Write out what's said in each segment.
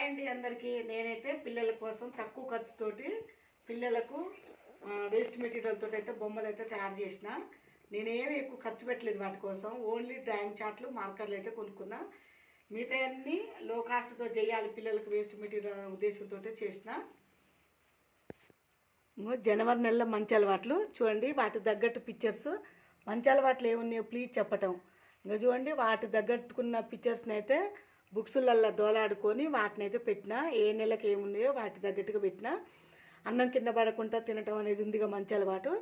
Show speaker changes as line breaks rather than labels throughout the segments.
Hi అండి అందరికీ. నేనైతే పిల్లల కోసం తక్కువ ఖర్చుతోటి పిల్లలకు వేస్ట్ మెటీరియల్ అయితే బొమ్మలు అయితే తయారు చేసిన. నేనేమి ఎక్కువ ఖర్చు పెట్టలేదు వాటి కోసం. ఓన్లీ డ్రాయింగ్ చార్ట్లు మార్కర్లు అయితే కొనుక్కున్నా. మిగతా అన్ని లో కాస్ట్తో చేయాలి పిల్లలకు వేస్ట్ మెటీరియల్ ఉద్దేశంతో చేసిన. జనవరి నెలలో మంచి అలవాట్లు. చూడండి వాటి తగ్గట్టు పిక్చర్స్ మంచి అలవాట్లు ఏమున్నాయో ప్లీజ్ చెప్పటం. ఇంకా చూడండి వాటి తగ్గట్టుకున్న పిక్చర్స్ని అయితే బుక్స్లల్లో దోలాడుకొని వాటిని అయితే పెట్టిన ఏ నెలకి ఏమున్నాయో వాటి తగ్గట్టుగా పెట్టిన అన్నం కింద పడకుండా తినటం అనేది ఉందిగా మంచి అలవాటు.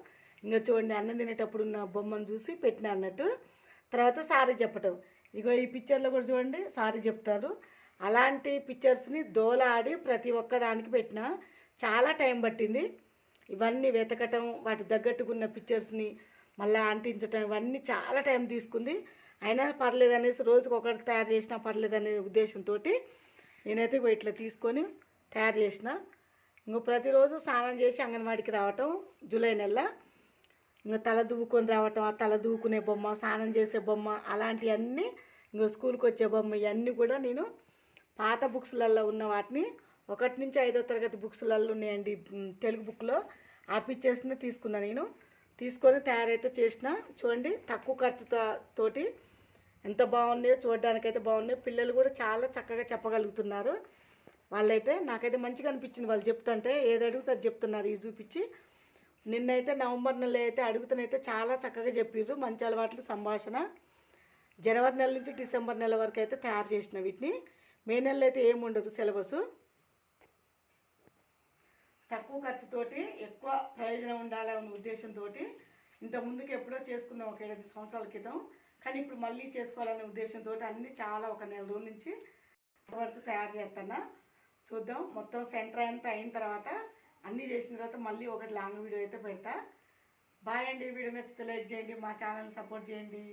ఇంకా చూడండి అన్నం తినేటప్పుడు ఉన్న బొమ్మను చూసి పెట్టిన అన్నట్టు. తర్వాత సారీ చెప్పటం. ఇగో ఈ పిక్చర్లో కూడా చూడండి సారీ చెప్తారు. అలాంటి పిక్చర్స్ని దోలాడి ప్రతి ఒక్కదానికి పెట్టిన చాలా టైం పట్టింది. ఇవన్నీ వెతకటం వాటి తగ్గట్టుకున్న పిక్చర్స్ని మళ్ళీ అంటించటం ఇవన్నీ చాలా టైం తీసుకుంది. అయినా పర్లేదు అనేసి రోజుకి ఒకటి తయారు చేసినా పర్లేదు అనే ఉద్దేశంతో నేనైతే ఇట్లా తీసుకొని తయారు చేసిన. ఇంకో ప్రతిరోజు స్నానం చేసి అంగన్వాడికి రావటం జూలై నెల. ఇంకా తల దువ్వుకొని రావటం ఆ తల దువ్వుకునే బొమ్మ స్నానం చేసే బొమ్మ అలాంటివన్నీ ఇంకా స్కూల్కి వచ్చే బొమ్మ ఇవన్నీ కూడా నేను పాత బుక్స్లలో ఉన్న వాటిని ఒకటి నుంచి ఐదో తరగతి బుక్స్లలో ఉన్నాయండి తెలుగు బుక్లో ఆ పిక్చర్స్ని తీసుకున్నా నేను. తీసుకొని తయారైతే చేసిన. చూడండి తక్కువ ఖర్చుతో తోటి ఎంత బాగున్నాయో చూడడానికైతే బాగున్నాయి పిల్లలు కూడా చాలా చక్కగా చెప్పగలుగుతున్నారు. వాళ్ళైతే నాకైతే మంచిగా అనిపించింది వాళ్ళు చెప్తుంటే ఏది అడిగితే అది చెప్తున్నారు ఇది చూపించి. నిన్నైతే నవంబర్ నెల అయితే అడుగుతానైతే చాలా చక్కగా చెప్పిర్రు మంచి అలవాట్లు సంభాషణ. జనవరి నెల నుంచి డిసెంబర్ నెల వరకు అయితే తయారు చేసిన వీటిని. మే నెలలో అయితే ఏముండదు సిలబస్. తక్కువ ఖర్చుతోటి ఎక్కువ ప్రయోజనం ఉండాలనే ఉద్దేశంతో ఇంతకుముందుకు ఎప్పుడో చేసుకున్నాం ఒక ఎనిమిది సంవత్సరాల క్రితం. కానీ ఇప్పుడు మళ్ళీ చేసుకోవాలనే ఉద్దేశంతో అన్నీ చాలా ఒక నెల రోజుల నుంచి వరకు తయారు చేస్తున్నా. చూద్దాం. మొత్తం సెంటర్ అంతా అయిన తర్వాత అన్నీ చేసిన తర్వాత మళ్ళీ ఒకటి లాంగ్ వీడియో అయితే పెడతా. బాయ్ అండి. వీడియో నచ్చితే లైక్ చేయండి. మా ఛానల్ సపోర్ట్ చేయండి.